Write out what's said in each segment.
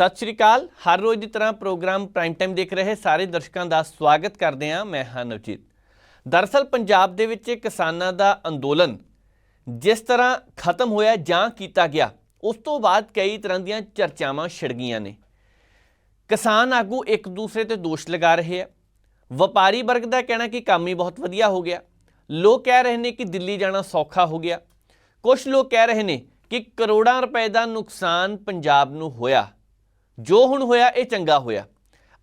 ਸਤਿ ਸ਼੍ਰੀ ਅਕਾਲ। ਹਰ ਰੋਜ਼ ਦੀ ਤਰ੍ਹਾਂ programme prime time ਦੇਖ ਰਹੇ ਸਾਰੇ ਦਰਸ਼ਕਾਂ ਦਾ ਸਵਾਗਤ ਕਰਦੇ ਹਾਂ ਮੈਂ ਹਾਂ ਨਵਜੀਤ। ਦਰਅਸਲ ਪੰਜਾਬ ਦੇ ਵਿੱਚ ਕਿਸਾਨਾਂ ਦਾ ਅੰਦੋਲਨ ਜਿਸ ਤਰ੍ਹਾਂ ਖਤਮ ਹੋਇਆ ਜਾਂ ਕੀਤਾ ਗਿਆ, ਉਸ ਤੋਂ ਬਾਅਦ ਕਈ ਤਰ੍ਹਾਂ ਦੀਆਂ ਚਰਚਾਵਾਂ ਛਿੜ ਗਈਆਂ ਨੇ। ਕਿਸਾਨ ਆਗੂ ਇੱਕ ਦੂਸਰੇ ਤੇ ਦੋਸ਼ ਲਗਾ ਰਹੇ ਆ। ਵਪਾਰੀ ਵਰਗ ਦਾ ਕਹਿਣਾ ਕਿ ਕੰਮ ਹੀ ਬਹੁਤ ਵਧੀਆ ਹੋ ਗਿਆ। ਲੋਕ ਕਹਿ ਰਹੇ ਨੇ ਕਿ ਦਿੱਲੀ ਜਾਣਾ ਸੌਖਾ ਹੋ ਗਿਆ। ਕੁਝ ਲੋਕ ਕਹਿ ਰਹੇ ਨੇ ਕਿ ਕਰੋੜਾਂ ਰੁਪਏ ਦਾ ਨੁਕਸਾਨ ਪੰਜਾਬ ਨੂੰ ਹੋਇਆ। ਜੋ ਹੁਣ ਹੋਇਆ, ਇਹ ਚੰਗਾ ਹੋਇਆ।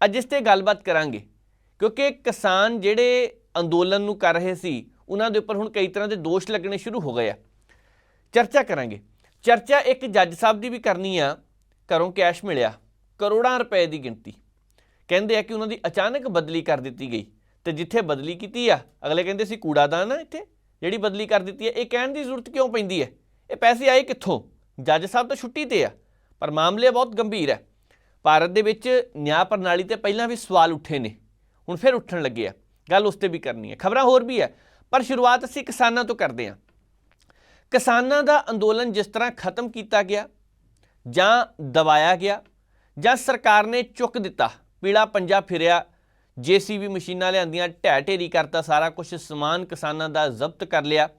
ਅੱਜ ਇਸ ਤੇ ਗੱਲਬਾਤ ਕਰਾਂਗੇ। ਕਿਉਂਕਿ ਕਿਸਾਨ ਜਿਹੜੇ ਅੰਦੋਲਨ ਨੂੰ ਕਰ ਰਹੇ ਸੀ, ਉਹਨਾਂ ਦੇ ਉੱਪਰ ਹੁਣ ਕਈ ਤਰ੍ਹਾਂ ਦੇ ਦੋਸ਼ ਲੱਗਣੇ ਸ਼ੁਰੂ ਹੋ ਗਏ ਆ। ਚਰਚਾ ਕਰਾਂਗੇ। ਚਰਚਾ ਇੱਕ ਜੱਜ ਸਾਹਿਬ ਦੀ ਵੀ ਕਰਨੀ ਆ, ਘਰੋਂ ਕੈਸ਼ ਮਿਲਿਆ, ਕਰੋੜਾਂ ਰੁਪਏ ਦੀ ਗਿਣਤੀ। ਕਹਿੰਦੇ ਆ ਕਿ ਉਹਨਾਂ ਦੀ ਅਚਾਨਕ ਬਦਲੀ ਕਰ ਦਿੱਤੀ ਗਈ ਤੇ ਜਿੱਥੇ ਬਦਲੀ ਕੀਤੀ ਆ, ਅਗਲੇ ਕਹਿੰਦੇ ਸੀ ਕੂੜਾਦਾਨ ਆ ਇੱਥੇ, ਜਿਹੜੀ ਬਦਲੀ ਕਰ ਦਿੱਤੀ ਹੈ ਇਹ ਕਹਿਣ ਦੀ ਜ਼ਰੂਰਤ ਕਿਉਂ ਪੈਂਦੀ ਹੈ ਇਹ ਪੈਸੇ ਆਏ ਕਿੱਥੋਂ? ਜੱਜ ਸਾਹਿਬ ਤਾਂ ਛੁੱਟੀ ਤੇ ਆ, ਪਰ ਮਾਮਲੇ ਬਹੁਤ ਗੰਭੀਰ ਹੈ ਭਾਰਤ ਦੇ ਵਿੱਚ ਨਿਆਂ ਪ੍ਰਣਾਲੀ ਤੇ ਪਹਿਲਾਂ ਵੀ ਸਵਾਲ ਉੱਠੇ ਨੇ। ਹੁਣ ਫਿਰ ਉੱਠਣ ਲੱਗੇ ਆ। ਗੱਲ ਉਸ ਤੇ ਵੀ ਕਰਨੀ ਹੈ। ਖਬਰਾਂ ਹੋਰ ਵੀ ਹੈ। ਪਰ ਸ਼ੁਰੂਆਤ ਅਸੀਂ ਕਿਸਾਨਾਂ ਤੋਂ ਕਰਦੇ ਹਾਂ। ਕਿਸਾਨਾਂ ਦਾ ਅੰਦੋਲਨ ਜਿਸ ਤਰ੍ਹਾਂ ਖਤਮ ਕੀਤਾ ਗਿਆ ਜਾਂ ਦਬਾਇਆ ਗਿਆ ਜਾਂ ਸਰਕਾਰ ਨੇ ਚੁੱਕ ਦਿੱਤਾ, ਪੀਲਾ ਪੰਜਾ ਫਿਰਿਆ, ਜੀਸੀਬੀ ਮਸ਼ੀਨਾਂ ਲਿਆਂਦੀਆਂ, ਢਹਿ ਢੇਰੀ ਕਰਤਾ, ਸਾਰਾ ਕੁਝ ਸਮਾਨ ਕਿਸਾਨਾਂ ਦਾ ਜ਼ਬਤ ਕਰ ਲਿਆ।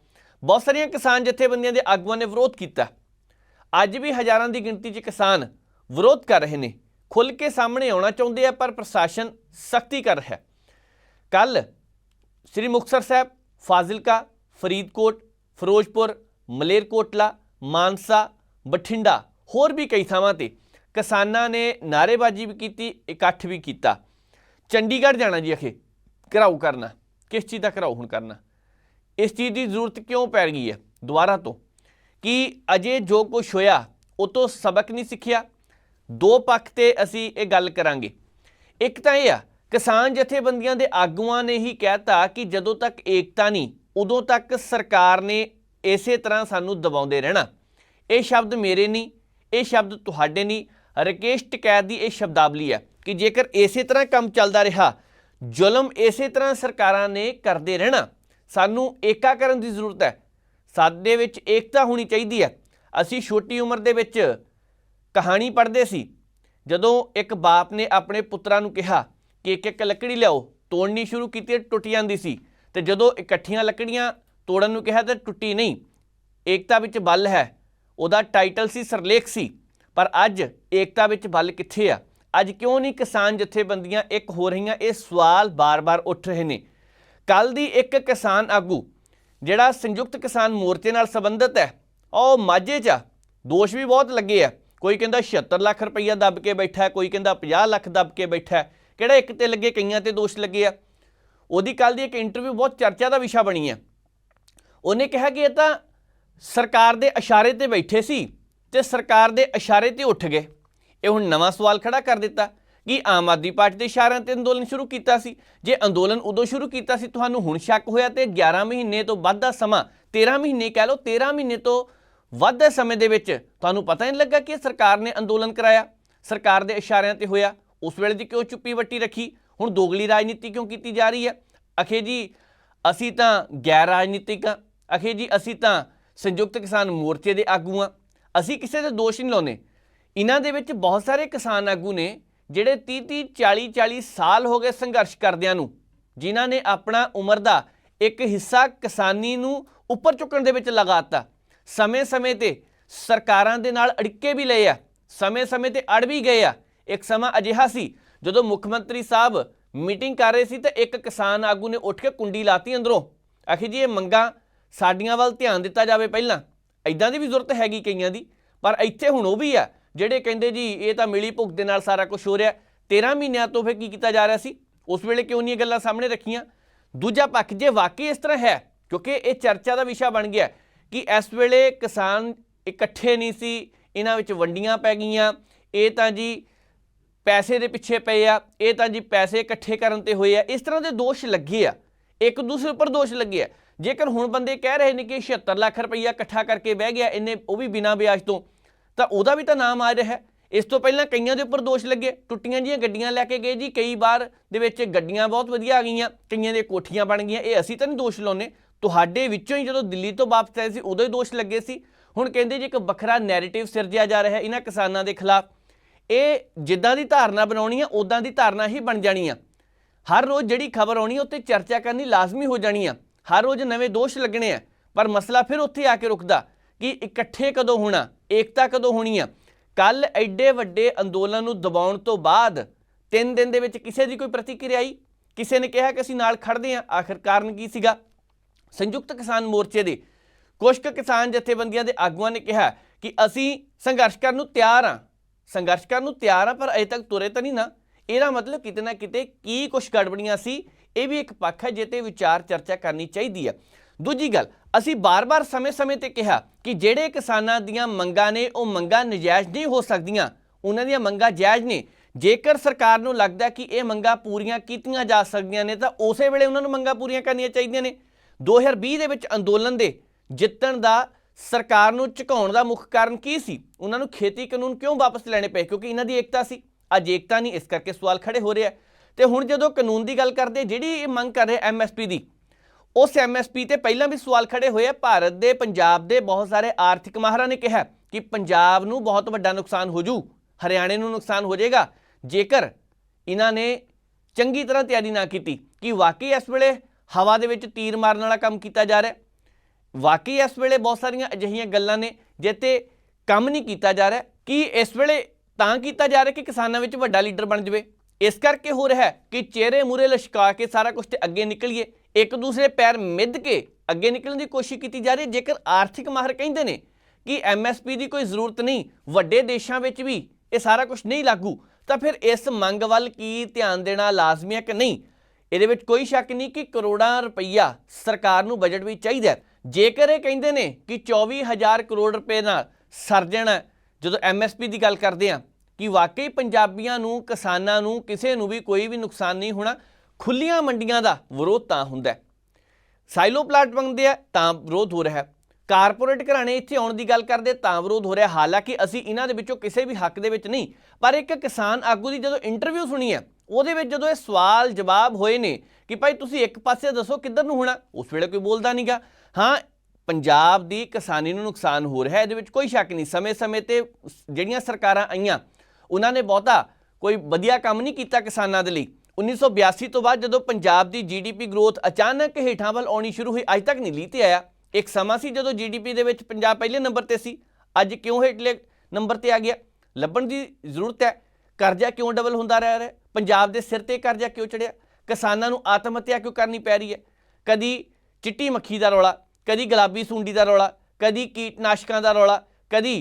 ਬਹੁਤ ਸਾਰੀਆਂ ਕਿਸਾਨ ਜਥੇਬੰਦੀਆਂ ਦੇ ਆਗੂਆਂ ਨੇ ਵਿਰੋਧ ਕੀਤਾ। ਅੱਜ ਵੀ ਹਜ਼ਾਰਾਂ ਦੀ ਗਿਣਤੀ 'ਚ ਕਿਸਾਨ ਵਿਰੋਧ ਕਰ ਰਹੇ ਨੇ। ਖੁੱਲ ਕੇ ਸਾਹਮਣੇ ਆਉਣਾ ਚਾਹੁੰਦੇ ਆ, ਪਰ ਪ੍ਰਸ਼ਾਸਨ ਸਖਤੀ ਕਰ ਰਿਹਾ ਹੈ। ਕੱਲ ਸ੍ਰੀ ਮੁਕਤਸਰ ਸਾਹਿਬ, ਫਾਜ਼ਿਲਕਾ, ਫਰੀਦਕੋਟ, ਫਿਰੋਜ਼ਪੁਰ, ਮਲੇਰਕੋਟਲਾ, ਮਾਨਸਾ, ਬਠਿੰਡਾ, ਹੋਰ ਵੀ ਕਈ ਥਾਵਾਂ ਤੇ ਕਿਸਾਨਾਂ ਨੇ ਨਾਅਰੇਬਾਜ਼ੀ ਵੀ ਕੀਤੀ, ਇਕੱਠ ਵੀ ਕੀਤਾ। ਚੰਡੀਗੜ੍ਹ ਜਾਣਾ ਜੀ ਅਖੇ, ਘਰਾਓ ਕਰਨਾ, ਕਿਸ ਚੀਜ਼ ਦਾ ਘਰਾਓ ਹੁਣ ਕਰਨਾ? ਇਸ ਚੀਜ਼ ਦੀ ਜ਼ਰੂਰਤ ਕਿਉਂ ਪੈ ਗਈ ਹੈ ਦੁਬਾਰਾ ਤੋਂ? ਕਿ ਅਜੇ ਜੋ ਕੁਝ ਹੋਇਆ, ਉਹ ਤੋਂ ਸਬਕ ਨਹੀਂ ਸਿੱਖਿਆ? ਦੋ ਪੱਖ ਤੇ ਅਸੀਂ ਇਹ ਗੱਲ ਕਰਾਂਗੇ। ਇੱਕ ਤਾਂ ਇਹ ਆ, ਕਿਸਾਨ ਜਥੇਬੰਦੀਆਂ ਦੇ ਆਗੂਆਂ ਨੇ ਹੀ ਕਹਿਤਾ ਕਿ ਜਦੋਂ ਤੱਕ ਏਕਤਾ ਨਹੀਂ, ਉਦੋਂ ਤੱਕ ਸਰਕਾਰ ਨੇ ਇਸੇ ਤਰ੍ਹਾਂ ਸਾਨੂੰ ਦਬਾਉਂਦੇ ਰਹਿਣਾ। ਇਹ ਸ਼ਬਦ ਮੇਰੇ ਨਹੀਂ, ਇਹ ਸ਼ਬਦ ਤੁਹਾਡੇ ਨਹੀਂ। ਰਕੇਸ਼ ਟਕੈਤ ਦੀ ਇਹ ਸ਼ਬਦਾਵਲੀ ਹੈ ਕਿ ਜੇਕਰ ਇਸੇ ਤਰ੍ਹਾਂ ਕੰਮ ਚੱਲਦਾ ਰਿਹਾ, ਜ਼ੁਲਮ ਇਸੇ ਤਰ੍ਹਾਂ ਸਰਕਾਰਾਂ ਨੇ ਕਰਦੇ ਰਹਿਣਾ। ਸਾਨੂੰ ਏਕਾ ਕਰਨ ਦੀ ਜ਼ਰੂਰਤ ਹੈ। ਸਾਡੇ ਵਿੱਚ ਏਕਤਾ ਹੋਣੀ ਚਾਹੀਦੀ ਹੈ। ਅਸੀਂ ਛੋਟੀ ਉਮਰ ਦੇ ਵਿੱਚ ਕਹਾਣੀ ਪੜ੍ਹਦੇ ਸੀ। ਜਦੋਂ ਇੱਕ ਬਾਪ ਨੇ ਆਪਣੇ ਪੁੱਤਰਾਂ ਨੂੰ ਕਿਹਾ ਕਿ ਇੱਕ ਇੱਕ ਲੱਕੜੀ ਲਿਆਓ, ਤੋੜਨੀ ਸ਼ੁਰੂ ਕੀਤੀ ਟੁੱਟ ਜਾਂਦੀ ਸੀ। ਤੇ ਜਦੋਂ ਇਕੱਠੀਆਂ ਲੱਕੜੀਆਂ ਤੋੜਨ ਨੂੰ ਕਿਹਾ ਤਾਂ ਟੁੱਟੀ ਨਹੀਂ, ਏਕਤਾ ਵਿੱਚ ਬਲ ਹੈ। ਉਹਦਾ ਟਾਈਟਲ ਸੀ ਸਰਲੇਖ ਸੀ। ਪਰ ਅੱਜ ਏਕਤਾ ਵਿੱਚ ਬਲ ਕਿੱਥੇ ਆ? ਅੱਜ ਕਿਉਂ ਨਹੀਂ ਕਿਸਾਨ ਜਥੇਬੰਦੀਆਂ ਇੱਕ ਹੋ ਰਹੀਆਂ? ਇਹ ਸਵਾਲ ਬਾਰ-ਬਾਰ ਉੱਠ ਰਹੇ ਨੇ। ਕੱਲ ਦੀ ਇੱਕ ਕਿਸਾਨ ਆਗੂ, ਜਿਹੜਾ ਸੰਯੁਕਤ ਕਿਸਾਨ ਮੋਰਚੇ ਨਾਲ ਸੰਬੰਧਿਤ ਹੈ, ਉਹ ਮਾਝੇ 'ਚ ਆ। ਦੋਸ਼ ਵੀ ਬਹੁਤ ਲੱਗੇ ਆ। ਕੋਈ ਕਹਿੰਦਾ 76 ਲੱਖ ਰੁਪਈਆ ਦੱਬ ਕੇ ਬੈਠਾ ਕੋਈ ਕਹਿੰਦਾ 50 ਲੱਖ ਦੱਬ ਕੇ ਬੈਠਾ ਕਿਹੜਾ ਇੱਕ ਤੇ ਲੱਗੇ, ਕਈਆਂ ਤੇ ਦੋਸ਼ ਲੱਗੇ ਆ। ਉਹਦੀ ਕੱਲ ਦੀ ਇੱਕ ਇੰਟਰਵਿਊ ਬਹੁਤ ਚਰਚਾ ਦਾ ਵਿਸ਼ਾ ਬਣੀ ਹੈ। ਉਹਨੇ ਕਿਹਾ ਕਿ ਇਹ ਤਾਂ ਸਰਕਾਰ ਦੇ ਇਸ਼ਾਰੇ ਤੇ ਬੈਠੇ ਸੀ ਤੇ ਸਰਕਾਰ ਦੇ ਇਸ਼ਾਰੇ ਤੇ ਉੱਠ ਗਏ। ਇਹ ਹੁਣ ਨਵਾਂ ਸਵਾਲ ਖੜਾ ਕਰ ਦਿੱਤਾ ਕਿ ਆਮ ਆਦਮੀ ਪਾਰਟੀ ਦੇ ਇਸ਼ਾਰਿਆਂ ਤੇ ਅੰਦੋਲਨ ਸ਼ੁਰੂ ਕੀਤਾ ਸੀ। ਜੇ ਅੰਦੋਲਨ ਉਦੋਂ ਸ਼ੁਰੂ ਕੀਤਾ ਸੀ, ਤੁਹਾਨੂੰ ਹੁਣ ਸ਼ੱਕ ਹੋਇਆ ਤੇ 11 ਮਹੀਨੇ ਤੋਂ ਵੱਧ ਦਾ ਸਮਾਂ 13 ਮਹੀਨੇ ਕਹਿ ਲਓ 13 ਮਹੀਨੇ ਤੋਂ ਵੱਧਦੇ ਸਮੇਂ ਦੇ ਵਿੱਚ ਤੁਹਾਨੂੰ ਪਤਾ ਹੀ ਨਹੀਂ ਲੱਗਾ ਕਿ ਸਰਕਾਰ ਨੇ ਅੰਦੋਲਨ ਕਰਾਇਆ, ਸਰਕਾਰ ਦੇ ਇਸ਼ਾਰਿਆਂ ਤੇ ਹੋਇਆ, ਉਸ ਵੇਲੇ ਦੀ ਕਿਉਂ ਚੁੱਪੀ ਵੱਟੀ ਰੱਖੀ, ਹੁਣ ਦੋਗਲੀ ਰਾਜਨੀਤੀ ਕਿਉਂ ਕੀਤੀ ਜਾ ਰਹੀ ਹੈ? ਅਖੇ ਜੀ, ਅਸੀਂ ਤਾਂ ਗੈਰ ਰਾਜਨੀਤਿਕ ਹਾਂ, ਅਖੇ ਜੀ, ਅਸੀਂ ਤਾਂ ਸੰਯੁਕਤ ਕਿਸਾਨ ਮੋਰਚੇ ਦੇ ਆਗੂ ਹਾਂ, ਅਸੀਂ ਕਿਸੇ ਦੇ ਦੋਸ਼ ਨਹੀਂ ਲਾਉਨੇ ਇਹਨਾਂ ਦੇ ਵਿੱਚ ਬਹੁਤ ਸਾਰੇ ਕਿਸਾਨ ਆਗੂ ਨੇ ਜਿਹੜੇ 30 30 40 40 ਸਾਲ ਹੋ ਗਏ ਸੰਘਰਸ਼ ਕਰਦਿਆਂ ਨੂੰ, ਜਿਨ੍ਹਾਂ ਨੇ ਆਪਣਾ ਉਮਰ ਦਾ ਇੱਕ ਹਿੱਸਾ ਕਿਸਾਨੀ ਨੂੰ ਉੱਪਰ ਚੁੱਕਣ ਦੇ ਵਿੱਚ ਲਗਾਤਾ ਸਮੇਂ-ਸਮੇਂ ਤੇ ਸਰਕਾਰਾਂ ਦੇ ਨਾਲ ਅੜਿੱਕੇ ਵੀ ਲਏ ਆ, ਸਮੇਂ-ਸਮੇਂ ਤੇ ਅੜ ਵੀ ਗਏ ਆ। ਇੱਕ ਸਮਾਂ ਅਜਿਹਾ ਸੀ ਜਦੋਂ ਮੁੱਖ ਮੰਤਰੀ ਸਾਹਿਬ ਮੀਟਿੰਗ ਕਰ ਰਹੇ ਸੀ ਤਾਂ ਇੱਕ ਕਿਸਾਨ ਆਗੂ ਨੇ ਉੱਠ ਕੇ ਕੁੰਡੀ ਲਾਤੀ ਅੰਦਰੋਂ। ਆਖੀ ਜੀ ਇਹ ਮੰਗਾਂ ਸਾਡੀਆਂ ਵੱਲ ਧਿਆਨ ਦਿੱਤਾ ਜਾਵੇ ਪਹਿਲਾਂ। ਐਦਾਂ ਦੀ ਵੀ ਜ਼ਰੂਰਤ ਹੈਗੀ ਕਈਆਂ ਦੀ, ਪਰ ਇੱਥੇ ਹੁਣ ਉਹ ਵੀ ਆ, ਜਿਹੜੇ ਕਹਿੰਦੇ ਜੀ ਇਹ ਤਾਂ ਮਿਲੀ ਭੁਗਤ ਦੇ ਨਾਲ ਸਾਰਾ ਕੁਝ ਹੋ ਰਿਹਾ। 13 ਮਹੀਨਿਆਂ ਤੋਂ ਫਿਰ ਕੀ ਕੀਤਾ ਜਾ ਰਿਹਾ ਸੀ? ਉਸ ਵੇਲੇ ਕਿਉਂ ਨਹੀਂ ਇਹ ਗੱਲਾਂ ਸਾਹਮਣੇ ਰੱਖੀਆਂ? ਦੂਜਾ ਪੱਖ ਜੇ ਵਾਕਈ ਇਸ ਤਰ੍ਹਾਂ ਹੈ, ਕਿਉਂਕਿ ਇਹ ਚਰਚਾ ਦਾ ਵਿਸ਼ਾ ਬਣ ਗਿਆ ਕਿ ਇਸ ਵੇਲੇ ਕਿਸਾਨ ਇਕੱਠੇ ਨਹੀਂ ਸੀ, ਇਹਨਾਂ ਵਿੱਚ ਵੰਡੀਆਂ ਪੈ ਗਈਆਂ। ਇਹ ਤਾਂ ਜੀ ਪੈਸੇ ਦੇ ਪਿੱਛੇ ਪਏ ਆ, ਇਹ ਤਾਂ ਜੀ ਪੈਸੇ ਇਕੱਠੇ ਕਰਨ ਤੇ ਹੋਏ ਆ। ਇਸ ਤਰ੍ਹਾਂ ਦੇ ਦੋਸ਼ ਲੱਗੇ ਆ। ਇੱਕ ਦੂਸਰੇ ਉੱਪਰ ਦੋਸ਼ ਲੱਗੇ ਆ। ਜੇਕਰ ਹੁਣ ਬੰਦੇ ਕਹਿ ਰਹੇ ਨੇ ਕਿ 76 ਲੱਖ ਰੁਪਈਆ ਇਕੱਠਾ ਕਰਕੇ ਬਹਿ ਗਿਆ ਇਹਨੇ ਉਹ ਵੀ ਬਿਨਾਂ ਵਿਆਜ ਤੋਂ, ਤਾਂ ਉਹਦਾ ਵੀ ਤਾਂ ਨਾਮ ਆ ਰਿਹਾ ਇਸ ਤੋਂ ਪਹਿਲਾਂ ਕਈਆਂ ਦੇ ਉੱਪਰ ਦੋਸ਼ ਲੱਗੇ। ਟੁੱਟੀਆਂ ਜੀਆਂ ਗੱਡੀਆਂ ਲੈ ਕੇ ਗਏ ਜੀ, ਕਈ ਵਾਰ ਦੇ ਵਿੱਚ ਗੱਡੀਆਂ ਬਹੁਤ ਵਧੀਆ ਆ ਗਈਆਂ, ਕਈਆਂ ਦੇ ਕੋਠੀਆਂ ਬਣ ਗਈਆਂ। ਇਹ ਅਸੀਂ ਤਾਂ ਨਹੀਂ ਦੋਸ਼ ਲਾਉਨੇ ਤੁਹਾਡੇ ਵਿੱਚੋਂ ਹੀ ਜਦੋਂ ਦਿੱਲੀ ਤੋਂ ਵਾਪਸ ਆਏ ਸੀ, ਉਦੋਂ ਹੀ ਦੋਸ਼ ਲੱਗੇ ਸੀ। ਹੁਣ ਕਹਿੰਦੇ ਜੀ ਇੱਕ ਵੱਖਰਾ ਨੈਰੇਟਿਵ ਸਿਰਜਿਆ ਜਾ ਰਿਹਾ ਇਹਨਾਂ ਕਿਸਾਨਾਂ ਦੇ ਖਿਲਾਫ। ਇਹ ਜਿੱਦਾਂ ਦੀ ਧਾਰਨਾ ਬਣਾਉਣੀ ਆ ਉਦਾਂ ਦੀ ਧਾਰਨਾ ਹੀ ਬਣ ਜਾਣੀ ਆ। ਹਰ ਰੋਜ਼ ਜਿਹੜੀ ਖਬਰ ਆਉਣੀ ਆ, ਉੱਤੇ ਚਰਚਾ ਕਰਨੀ ਲਾਜ਼ਮੀ ਹੋ ਜਾਣੀ ਆ। ਹਰ ਰੋਜ਼ ਨਵੇਂ ਦੋਸ਼ ਲੱਗਣੇ ਆ। ਪਰ ਮਸਲਾ ਫਿਰ ਉੱਥੇ ਆ ਕੇ ਰੁਕਦਾ ਕਿ ਇਕੱਠੇ ਕਦੋਂ ਹੋਣਾ, ਏਕਤਾ ਕਦੋਂ ਹੋਣੀ ਆ? ਕੱਲ ਐਡੇ ਵੱਡੇ ਅੰਦੋਲਨ ਨੂੰ ਦਬਾਉਣ ਤੋਂ ਬਾਅਦ ਤਿੰਨ ਦਿਨ ਦੇ ਵਿੱਚ ਕਿਸੇ ਦੀ ਕੋਈ ਪ੍ਰਤੀਕਿਰਿਆ ਆਈ? ਕਿਸੇ ਨੇ ਕਿਹਾ ਕਿ ਅਸੀਂ ਨਾਲ ਖੜਦੇ ਆ ਆਖਰ ਕਾਰਨ ਕੀ ਸੀਗਾ? ਸੰਯੁਕਤ ਕਿਸਾਨ ਮੋਰਚੇ ਦੇ ਕੁਝ ਕੁ ਕਿਸਾਨ ਜਥੇਬੰਦੀਆਂ ਦੇ ਆਗੂਆਂ ਨੇ ਕਿਹਾ ਕਿ ਅਸੀਂ ਸੰਘਰਸ਼ ਕਰਨ ਨੂੰ ਤਿਆਰ ਹਾਂ। ਸੰਘਰਸ਼ ਕਰਨ ਨੂੰ ਤਿਆਰ ਹਾਂ, ਪਰ ਅਜੇ ਤੱਕ ਤੁਰੇ ਤਾਂ ਨਹੀਂ ਨਾ। ਇਹਦਾ ਮਤਲਬ ਕਿਤੇ ਨਾ ਕਿਤੇ ਕੀ ਕੁਝ ਗੜਬੜੀਆਂ ਸੀ, ਇਹ ਵੀ ਇੱਕ ਪੱਖ ਹੈ ਜਿੱਤੇ ਵਿਚਾਰ ਚਰਚਾ ਕਰਨੀ ਚਾਹੀਦੀ ਹੈ। ਦੂਜੀ ਗੱਲ, ਅਸੀਂ ਬਾਰ-ਬਾਰ ਸਮੇਂ-ਸਮੇਂ ਤੇ ਕਿਹਾ ਕਿ ਜਿਹੜੇ ਕਿਸਾਨਾਂ ਦੀਆਂ ਮੰਗਾਂ ਨੇ, ਉਹ ਮੰਗਾਂ ਨਜਾਇਜ਼ ਨਹੀਂ ਹੋ ਸਕਦੀਆਂ। ਉਹਨਾਂ ਦੀਆਂ ਮੰਗਾਂ ਜਾਇਜ਼ ਨੇ। ਜੇਕਰ ਸਰਕਾਰ ਨੂੰ ਲੱਗਦਾ ਕਿ ਇਹ ਮੰਗਾਂ ਪੂਰੀਆਂ ਕੀਤੀਆਂ ਜਾ ਸਕਦੀਆਂ ਨੇ, ਤਾਂ ਉਸੇ ਵੇਲੇ ਉਹਨਾਂ ਨੂੰ ਮੰਗਾਂ ਪੂਰੀਆਂ ਕਰਨੀਆਂ ਚਾਹੀਦੀਆਂ ਨੇ। 2020 ਦੇ ਵਿੱਚ ਅੰਦੋਲਨ ਦੇ ਜਿੱਤਣ ਦਾ ਸਰਕਾਰ ਨੂੰ ਝੁਕਾਉਣ ਦਾ ਮੁੱਖ ਕਾਰਨ ਕੀ ਸੀ? ਉਹਨਾਂ ਨੂੰ ਖੇਤੀ ਕਾਨੂੰਨ ਕਿਉਂ ਵਾਪਸ ਲੈਣੇ ਪਏ? ਕਿਉਂਕਿ ਇਹਨਾਂ ਦੀ ਏਕਤਾ ਸੀ। ਅੱਜ ਏਕਤਾ ਨਹੀਂ, ਇਸ ਕਰਕੇ ਸਵਾਲ ਖੜੇ ਹੋ ਰਿਹਾ ਤੇ ਹੁਣ ਜਦੋਂ ਕਾਨੂੰਨ ਦੀ ਗੱਲ ਕਰਦੇ, ਜਿਹੜੀ ਇਹ ਮੰਗ ਕਰ ਰਹੇ ਐਮਐਸਪੀ ਦੀ, ਉਸ ਐਮਐਸਪੀ ਤੇ ਪਹਿਲਾਂ ਵੀ ਸਵਾਲ ਖੜੇ ਹੋਏ ਆ। ਭਾਰਤ ਦੇ, ਪੰਜਾਬ ਦੇ ਬਹੁਤ ਸਾਰੇ ਆਰਥਿਕ ਮਾਹਰਾਂ ਨੇ ਕਿਹਾ ਕਿ ਪੰਜਾਬ ਨੂੰ ਬਹੁਤ ਵੱਡਾ ਨੁਕਸਾਨ ਹੋ ਜੂ, ਹਰਿਆਣੇ ਨੂੰ ਨੁਕਸਾਨ ਹੋ ਜਾਏਗਾ। ਜੇਕਰ ਇਹਨਾਂ ਨੇ ਚੰਗੀ ਤਰ੍ਹਾਂ ਤਿਆਰੀ ਨਾ ਕੀਤੀ, ਕਿ ਵਾਕਈ ਇਸ ਵੇਲੇ ਹਵਾ ਦੇ ਵਿੱਚ ਤੀਰ ਮਾਰਨ ਵਾਲਾ ਕੰਮ ਕੀਤਾ ਜਾ ਰਿਹਾ ਵਾਕਈ ਇਸ ਵੇਲੇ ਬਹੁਤ ਸਾਰੀਆਂ ਅਜਿਹੀਆਂ ਗੱਲਾਂ ਨੇ ਜਿੱਤੇ ਕੰਮ ਨਹੀਂ ਕੀਤਾ ਜਾ ਰਿਹਾ। ਕਿ ਇਸ ਵੇਲੇ ਤਾਂ ਕੀਤਾ ਜਾ ਰਿਹਾ ਕਿ ਕਿਸਾਨਾਂ ਵਿੱਚ ਵੱਡਾ ਲੀਡਰ ਬਣ ਜਾਵੇ? ਇਸ ਕਰਕੇ ਹੋ ਰਿਹਾ ਕਿ ਚਿਹਰੇ ਮੂਰੇ ਲਸ਼ਕਾ ਕੇ ਸਾਰਾ ਕੁਝ ਤੇ ਅੱਗੇ ਨਿਕਲੀਏ। ਇੱਕ ਦੂਸਰੇ ਪੈਰ ਮਿੱਧ ਕੇ ਅੱਗੇ ਨਿਕਲਣ ਦੀ ਕੋਸ਼ਿਸ਼ ਕੀਤੀ ਜਾ ਰਹੀ ਹੈ। ਜੇਕਰ ਆਰਥਿਕ ਮਾਹਰ ਕਹਿੰਦੇ ਨੇ ਕਿ ਐਮਐਸਪੀ ਦੀ ਕੋਈ ਜ਼ਰੂਰਤ ਨਹੀਂ, ਵੱਡੇ ਦੇਸ਼ਾਂ ਵਿੱਚ ਵੀ ਇਹ ਸਾਰਾ ਕੁਝ ਨਹੀਂ ਲਾਗੂ, ਤਾਂ ਫਿਰ ਇਸ ਮੰਗ ਵੱਲ ਕੀ ਧਿਆਨ ਦੇਣਾ ਲਾਜ਼ਮੀ ਹੈ ਕਿ ਨਹੀਂ? ਇਹਦੇ ਵਿੱਚ ਕੋਈ ਸ਼ੱਕ ਨਹੀਂ ਕਿ ਕਰੋੜਾਂ ਰੁਪਈਆ ਸਰਕਾਰ ਨੂੰ ਬਜਟ ਵੀ ਚਾਹੀਦਾ ਜੇਕਰ ਇਹ ਕਹਿੰਦੇ ਨੇ ਕਿ 24000 ਕਰੋੜ ਰੁਪਏ ਨਾਲ ਸਰ ਜਾਣਾ ਹੈ, ਜਦੋਂ ਐਮਐਸਪੀ ਦੀ ਗੱਲ ਕਰਦੇ ਆ ਕਿ ਵਾਕਈ ਪੰਜਾਬੀਆਂ ਨੂੰ ਕਿਸਾਨਾਂ ਨੂੰ ਕਿਸੇ ਨੂੰ ਵੀ ਕੋਈ ਵੀ ਨੁਕਸਾਨ ਨਹੀਂ ਹੋਣਾ ਖੁੱਲੀਆਂ ਮੰਡੀਆਂ ਦਾ ਵਿਰੋਧ ਤਾਂ ਹੁੰਦਾ ਸਾਈਲੋ ਪਲਾਟ ਮੰਗਦੇ ਆ ਤਾਂ ਵਿਰੋਧ ਹੋ ਰਿਹਾ ਕਾਰਪੋਰੇਟ ਘਰਾਣੇ ਇੱਥੇ ਆਉਣ ਦੀ ਗੱਲ ਕਰਦੇ ਤਾਂ ਵਿਰੋਧ ਹੋ ਰਿਹਾ ਹਾਲਾਂਕਿ ਅਸੀਂ ਇਹਨਾਂ ਦੇ ਵਿੱਚੋਂ ਕਿਸੇ ਵੀ ਹੱਕ ਦੇ ਵਿੱਚ ਨਹੀਂ ਪਰ ਇੱਕ ਕਿਸਾਨ ਆਗੂ ਦੀ ਜਦੋਂ ਇੰਟਰਵਿਊ ਸੁਣੀ ਹੈ ਉਹਦੇ ਵਿੱਚ ਜਦੋਂ ਇਹ ਸਵਾਲ ਜਵਾਬ ਹੋਏ ਨੇ ਕਿ ਭਾਈ ਤੁਸੀਂ ਇੱਕ ਪਾਸੇ ਦੱਸੋ ਕਿੱਧਰ ਨੂੰ ਹੋਣਾ, ਉਸ ਵੇਲੇ ਕੋਈ ਬੋਲਦਾ ਨਹੀਂਗਾ ਹਾਂ, ਪੰਜਾਬ ਦੀ ਕਿਸਾਨੀ ਨੂੰ ਨੁਕਸਾਨ ਹੋ ਰਿਹਾ ਹੈ ਇਹਦੇ ਵਿੱਚ ਕੋਈ ਸ਼ੱਕ ਨਹੀਂ। ਸਮੇਂ-ਸਮੇਂ ਤੇ ਜਿਹੜੀਆਂ ਸਰਕਾਰਾਂ ਆਈਆਂ, ਉਹਨਾਂ ਨੇ ਬਹੁਤਾ ਕੋਈ ਵਧੀਆ ਕੰਮ ਨਹੀਂ ਕੀਤਾ ਕਿਸਾਨਾਂ ਦੇ ਲਈ। 1982 ਤੋਂ ਬਾਅਦ ਜਦੋਂ ਪੰਜਾਬ ਦੀ ਜੀਡੀਪੀ ਗਰੋਥ ਅਚਾਨਕ ਹੇਠਾਂ ਵੱਲ ਆਉਣੀ ਸ਼ੁਰੂ ਹੋਈ, ਅੱਜ ਤੱਕ ਨਹੀਂ ਲੀ ਤੇ ਆਇਆ। ਇੱਕ ਸਮਾਂ ਸੀ ਜਦੋਂ ਜੀਡੀਪੀ ਦੇ ਵਿੱਚ ਪੰਜਾਬ ਪਹਿਲੇ ਨੰਬਰ ਤੇ ਸੀ। ਅੱਜ ਕਿਉਂ ਹੇਠਲੇ ਨੰਬਰ ਤੇ ਆ ਗਿਆ? ਲੱਭਣ ਦੀ ਜ਼ਰੂਰਤ ਹੈ। ਕਰਜ਼ਾ ਕਿਉਂ ਡਬਲ ਹੁੰਦਾ ਰਹਿ ਰਿਹਾ? ਪੰਜਾਬ ਦੇ ਸਿਰ ਤੇ ਕਰਜ਼ਾ ਕਿਉਂ ਚੜਿਆ? ਕਿਸਾਨਾਂ ਨੂੰ ਆਤਮ ਹੱਤਿਆ ਕਿਉਂ ਕਰਨੀ ਪੈ ਰਹੀ ਹੈ? ਕਦੀ ਚਿੱਟੀ ਮੱਖੀ ਦਾ ਰੌਲਾ, ਕਦੀ ਗੁਲਾਬੀ ਸੁੰਡੀ ਦਾ ਰੌਲਾ, ਕਦੀ ਕੀਟਨਾਸ਼ਕਾਂ ਦਾ ਰੌਲਾ, ਕਦੀ